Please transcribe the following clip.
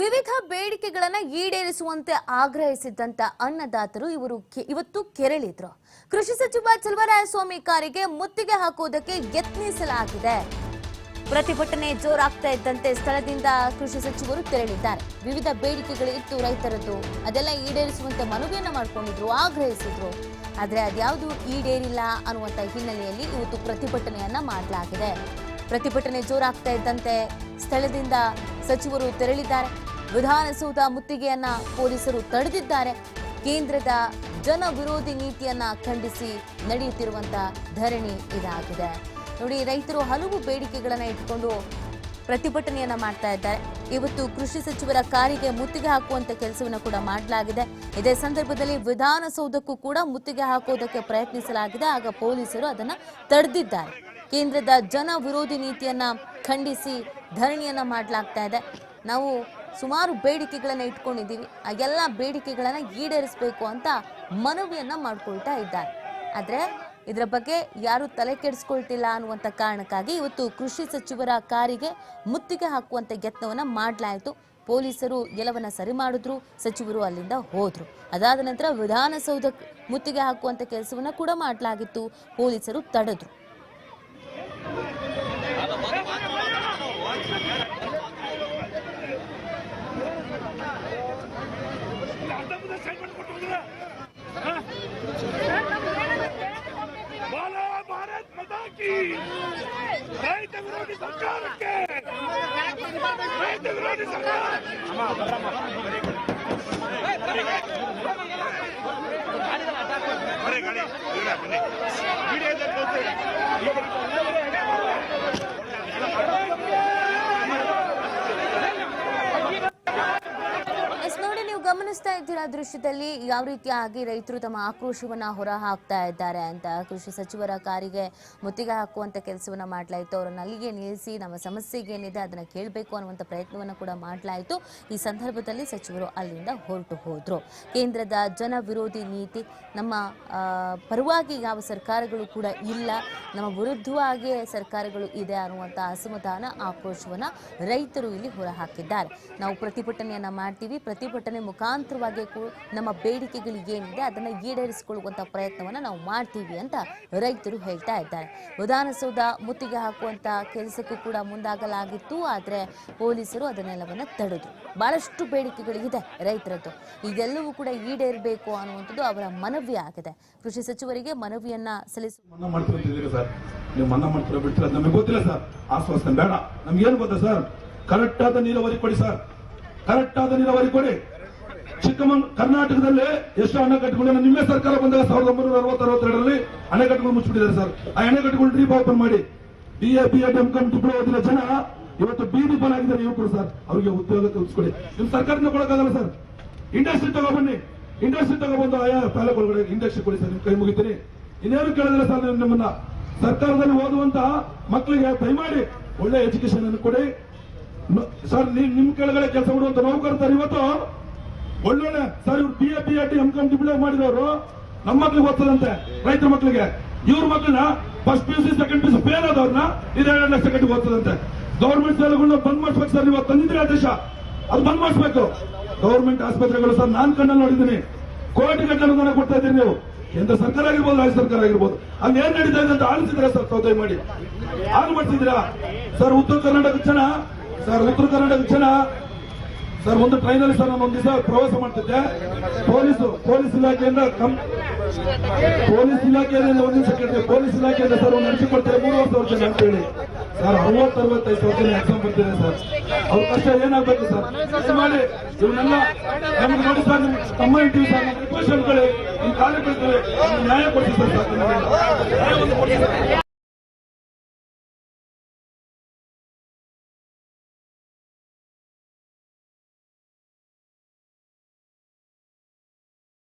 ವಿವಿಧ ಬೇಡಿಕೆಗಳನ್ನು ಈಡೇರಿಸುವಂತೆ ಆಗ್ರಹಿಸಿದ್ದಂತ ಅನ್ನದಾತರು ಇವರು ಇವತ್ತು ಕೆರಳಿದ್ರು. ಕೃಷಿ ಸಚಿವ ಚಲುವರಾಯಸ್ವಾಮಿ ಕಾರಿಗೆ ಮುತ್ತಿಗೆ ಹಾಕುವುದಕ್ಕೆ ಯತ್ನಿಸಲಾಗಿದೆ. ಪ್ರತಿಭಟನೆ ಜೋರಾಗ್ತಾ ಇದ್ದಂತೆ ಸ್ಥಳದಿಂದ ಕೃಷಿ ಸಚಿವರು ತೆರಳಿದ್ದಾರೆ. ವಿವಿಧ ಬೇಡಿಕೆಗಳು ಇತ್ತು ರೈತರದ್ದು, ಅದೆಲ್ಲ ಈಡೇರಿಸುವಂತೆ ಮನವಿಯನ್ನ ಮಾಡಿಕೊಂಡಿದ್ರು, ಆಗ್ರಹಿಸಿದ್ರು. ಆದರೆ ಅದ್ಯಾವುದು ಈಡೇರಿಲ್ಲ ಅನ್ನುವಂತ ಹಿನ್ನೆಲೆಯಲ್ಲಿ ಇವತ್ತು ಪ್ರತಿಭಟನೆಯನ್ನ ಮಾಡಲಾಗಿದೆ. ಪ್ರತಿಭಟನೆ ಜೋರಾಗ್ತಾ ಇದ್ದಂತೆ ಸ್ಥಳದಿಂದ ಸಚಿವರು ತೆರಳಿದ್ದಾರೆ. ವಿಧಾನಸೌಧ ಮುತ್ತಿಗೆಯನ್ನ ಪೊಲೀಸರು ತಡೆದಿದ್ದಾರೆ. ಕೇಂದ್ರದ ಜನ ವಿರೋಧಿ ನೀತಿಯನ್ನ ಖಂಡಿಸಿ ನಡೆಯುತ್ತಿರುವಂತಹ ಧರಣಿ ಇದಾಗಿದೆ. ನೋಡಿ, ರೈತರು ಹಲವು ಬೇಡಿಕೆಗಳನ್ನ ಇಟ್ಕೊಂಡು ಪ್ರತಿಭಟನೆಯನ್ನ ಮಾಡ್ತಾ ಇದ್ದಾರೆ. ಇವತ್ತು ಕೃಷಿ ಸಚಿವರ ಕಾರಿಗೆ ಮುತ್ತಿಗೆ ಹಾಕುವಂತ ಕೆಲಸವನ್ನು ಕೂಡ ಮಾಡಲಾಗಿದೆ. ಇದೇ ಸಂದರ್ಭದಲ್ಲಿ ವಿಧಾನಸೌಧಕ್ಕೂ ಕೂಡ ಮುತ್ತಿಗೆ ಹಾಕುವುದಕ್ಕೆ ಪ್ರಯತ್ನಿಸಲಾಗಿದೆ. ಆಗ ಪೊಲೀಸರು ಅದನ್ನ ತಡೆದಿದ್ದಾರೆ. ಕೇಂದ್ರದ ಜನ ವಿರೋಧಿ ನೀತಿಯನ್ನ ಖಂಡಿಸಿ ಧರಣಿಯನ್ನ ಮಾಡಲಾಗ್ತಾ ಇದೆ. ನಾವು ಸುಮಾರು ಬೇಡಿಕೆಗಳನ್ನ ಇಟ್ಕೊಂಡಿದ್ದೀವಿ. ಆ ಎಲ್ಲ ಬೇಡಿಕೆಗಳನ್ನ ಈಡೇರಿಸಬೇಕು ಅಂತ ಮನವಿಯನ್ನ ಮಾಡ್ಕೊಳ್ತಾ ಇದ್ದಾರೆ. ಆದ್ರೆ ಇದರ ಬಗ್ಗೆ ಯಾರು ತಲೆ ಕೆಡಿಸ್ಕೊಳ್ತಿಲ್ಲ ಅನ್ನುವಂಥ ಕಾರಣಕ್ಕಾಗಿ ಇವತ್ತು ಕೃಷಿ ಸಚಿವರ ಕಾರಿಗೆ ಮುತ್ತಿಗೆ ಹಾಕುವಂತ ಯತ್ನವನ್ನು ಮಾಡಲಾಯಿತು. ಪೊಲೀಸರು ಎಲ್ಲವನ್ನ ಸರಿ ಮಾಡಿದ್ರು, ಸಚಿವರು ಅಲ್ಲಿಂದ ಹೋದ್ರು. ಅದಾದ ನಂತರ ವಿಧಾನಸೌಧ ಮುತ್ತಿಗೆ ಹಾಕುವಂತ ಕೆಲಸವನ್ನ ಕೂಡ ಮಾಡಲಾಗಿತ್ತು. ಪೊಲೀಸರು ತಡೆದ್ರು ಬಾಲಾ ಭಾರತ್ ಮಾತಾ ಕಿ ರೈತ ವಿರೋಧಿ ಸರ್ಕಾರಕ್ಕೆ! ರೈತ ವಿರೋಧಿ ಸರ್ಕಾರ ಗಮನಿಸ್ತಾ ಇದ್ದೀರಾ ದೃಶ್ಯದಲ್ಲಿ? ಯಾವ ರೀತಿಯಾಗಿ ರೈತರು ತಮ್ಮ ಆಕ್ರೋಶವನ್ನ ಹೊರ ಹಾಕ್ತಾ ಇದ್ದಾರೆ ಅಂತ ಕೃಷಿ ಸಚಿವರ ಕಾರಿಗೆ ಮುತ್ತಿಗೆ ಹಾಕುವಂತ ಕೆಲಸವನ್ನ ಮಾಡಲಾಯಿತು. ಅವರನ್ನು ಅಲ್ಲಿಗೆ ನಿಲ್ಲಿಸಿ ನಮ್ಮ ಸಮಸ್ಯೆಗೆ ಏನಿದೆ ಅದನ್ನ ಕೇಳಬೇಕು ಅನ್ನುವಂಥ ಪ್ರಯತ್ನವನ್ನ ಕೂಡ ಮಾಡಲಾಯಿತು. ಈ ಸಂದರ್ಭದಲ್ಲಿ ಸಚಿವರು ಅಲ್ಲಿಂದ ಹೊರಟು ಹೋದರು. ಕೇಂದ್ರದ ಜನ ವಿರೋಧಿ ನೀತಿ, ನಮ್ಮ ಪರವಾಗಿ ಯಾವ ಸರ್ಕಾರಗಳು ಕೂಡ ಇಲ್ಲ, ನಮ್ಮ ವಿರುದ್ಧವಾಗಿ ಸರ್ಕಾರಗಳು ಇದೆ ಅನ್ನುವಂಥ ಅಸಮಾಧಾನ, ಆಕ್ರೋಶವನ್ನ ರೈತರು ಇಲ್ಲಿ ಹೊರಹಾಕಿದ್ದಾರೆ. ನಾವು ಪ್ರತಿಭಟನೆಯನ್ನ ಮಾಡ್ತೀವಿ. ಪ್ರತಿಭಟನೆ ಮುಖಾಂತರವಾಗಿ ನಮ್ಮ ಬೇಡಿಕೆಗಳು ಏನಿದೆ ಅದನ್ನ ಈಡೇರಿಸಿಕೊಳ್ಳುವಂಥ ಪ್ರಯತ್ನವನ್ನ ನಾವು ಮಾಡ್ತೀವಿ ಅಂತ ರೈತರು ಹೇಳ್ತಾ ಇದ್ದಾರೆ. ವಿಧಾನಸೌಧ ಮುತ್ತಿಗೆ ಹಾಕುವಂಥ ಕೆಲಸಕ್ಕೂ ಕೂಡ ಮುಂದಾಗಲಾಗಿತ್ತು, ಆದರೆ ಪೊಲೀಸರು ಅದನ್ನೆಲ್ಲವನ್ನು ತಡೆದು ಬಹಳಷ್ಟು ಬೇಡಿಕೆಗಳಿದೆ ರೈತರದ್ದು. ಇದೆಲ್ಲವೂ ಕೂಡ ಈಡೇರಬೇಕು ಅನ್ನುವಂಥದ್ದು ಅವರ ಮನವಿ ಆಗಿದೆ. ಕೃಷಿ ಸಚಿವರಿಗೆ ಮನವಿಯನ್ನ ಸರ್ ಕರೆಕ್ಟ್ ಆದ ನೀರಾವರಿ ಕೊಡಿ ಸರ್. ಕರೆಕ್ಟ್ ಆದ ನೀರಾವರಿ ಕೊಡಿ. ಚಿಕ್ಕಮಂಗ್ ಕರ್ನಾಟಕದಲ್ಲಿ ಎಷ್ಟು ಅಣೆಕಟ್ಟುಗಳು ನಿಮ್ಮೇ ಸರ್ಕಾರ ಬಂದಾಗ ಸಾವಿರದ ಒಂಬೈನೂರ ಅರವತ್ತರವತ್ತೆರಡರಲ್ಲಿ ಅಣೆಕಟ್ಟುಗಳು ಮುಚ್ಚಿಬಿಟ್ಟಿದ್ದಾರೆ ಸರ್. ಆ ಅಣೆಕಟ್ಟುಗಳು ರೀಪ್ ಓಪನ್ ಮಾಡಿ. ಬಿ ಎ ಎಂ ಕಂ ಜನ ಇವತ್ತು ಬೀದಿ ಪಾಲಾಗಿದ್ದಾರೆ ಯುವಕರು ಸರ್. ಅವರಿಗೆ ಉದ್ಯೋಗ ಕಲ್ಪಿಸ್ಕೊಳ್ಳಿ ನಿಮ್ ಸರ್ಕಾರದಿಂದ ಕೊಡಕ್ಕಾಗಲ್ಲ ಸರ್. ಇಂಡಸ್ಟ್ರಿ ತಗೊಬನ್ನಿ. ಇಂಡಸ್ಟ್ರಿ ತಗೊಬಂದು ಆಯಾ ತಾಲೂಕುಗಳಿಗೆ ಇಂಡಸ್ಟ್ರಿ ಕೊಡಿ ಸರ್. ನಿಮ್ ಕೈ ಮುಗಿತೀನಿ. ಇನ್ನೇನು ಕೇಳಿದ್ರೆ ಸರ್ ನಿಮ್ಮನ್ನ. ಸರ್ಕಾರದಲ್ಲಿ ಓದುವಂತ ಮಕ್ಕಳಿಗೆ ದಯಮಾಡಿ ಒಳ್ಳೆ ಎಜುಕೇಶನ್ ಅನ್ನು ಕೊಡಿ. ಸರ್ ನಿಮ್ ಕೆಳಗಡೆ ಕೆಲಸ ಮಾಡುವಂತ ನೌಕರರು ಇವತ್ತು ಒಳ್ಳೊಳ್ಳೆ ಸರ್ ಇವ್ರು B A B A T ಮಾಡಿದವರು ನಮ್ಮ ಮಕ್ಳಿಗೆ ಓದ್ತದಂತೆ ರೈತರ ಮಕ್ಳಿಗೆ. ಇವ್ರ ಮಕ್ಕಳನ್ನ first P U C second P U C fail ಆದವ್ರನ್ನ ಇದೆರಡು ಲಕ್ಷ ಕಟ್ಟಿ ಓದ್ತದಂತೆ ಗೌರ್ಮೆಂಟ್ ಶಾಲೆಗಳನ್ನ ಬಂದ್ ಮಾಡಿಸ್ಬೇಕು ಸರ್, ಇವತ್ತು ತಂದಿದ್ರೆ ಆದೇಶ ಅದು ಬಂದ್ ಮಾಡಿಸ್ಬೇಕು. ಗೌರ್ಮೆಂಟ್ ಆಸ್ಪತ್ರೆಗಳು ಸರ್, ನಾನ್ ಕಣ್ಣಲ್ಲಿ ನೋಡಿದ್ದೀನಿ. ಕೋಟಿ ಗಂಟೆ ಅನುದಾನ ಕೊಡ್ತಾ ಇದ್ದೀರಿ ನೀವು. ಕೇಂದ್ರ ಸರ್ಕಾರ ಆಗಿರ್ಬೋದು, ರಾಜ್ಯ ಸರ್ಕಾರ ಆಗಿರ್ಬೋದು. ಅಲ್ಲಿ ಏನ್ ನಡೀತಾ ಇದೆ ಅಂತ ಆಲಿಸಿದ್ರೆ ಸರ್ ಸೌದೆ ಮಾಡಿ ಆನ್ ಮಾಡ್ತಿದ್ದೀರಾ? ಸರ್, ಉತ್ತರ ಕರ್ನಾಟಕ ಜನ ಸರ್, ಉತ್ತರ ಕರ್ನಾಟಕ ಜನ ಸರ್, ಒಂದು ಟ್ರೈನಲ್ಲಿ ಸರ್, ನಾನು ಒಂದು ದಿವಸ ಪ್ರವಾಸ ಮಾಡ್ತಿದ್ದೆ ಪೊಲೀಸು, ಪೊಲೀಸ್ ಇಲಾಖೆಯಿಂದ ಪೊಲೀಸ್ ಇಲಾಖೆಯಿಂದ ಒಂದು ದಿವಸ ಕೇಳಿದೆ ಪೊಲೀಸ್ ಇಲಾಖೆಯಿಂದ ಸರ್ ಒಂದು ನಡೆಸಿಕೊಡ್ತಾರೆ ಮೂರುವರೆ ಸಾವಿರ ಜನ ಅಂತ ಹೇಳಿ ಸರ್ ಅರವತ್ತು ಅರವತ್ತೈದು ಸಾವಿರ ಎಕ್ಸಾಮ್ ಬರ್ತಿದೆ ಸರ್ ಅವ್ರ ಕಷ್ಟ ಏನಾಗಬೇಕು ಸರ್ ಮಾಡಿ ಇವನ್ನೆಲ್ಲ ನಮ್ಗೆ ನೋಡಿ ಸರ್, ನಿಮ್ಗೆ ತಮ್ಮ ಇಂಟಿವಿ ಸರ್ ನಮ್ಮ ರಿಕ್ವೆಸ್ಟ್ ಅನ್ಕೊಳ್ಳಿ ನಿಮ್ ಕಾರ್ಯಕರ್ತರು ನ್ಯಾಯ ಕೊಡ್ತೀವಿ ನಮಗೆ. ಸರ್.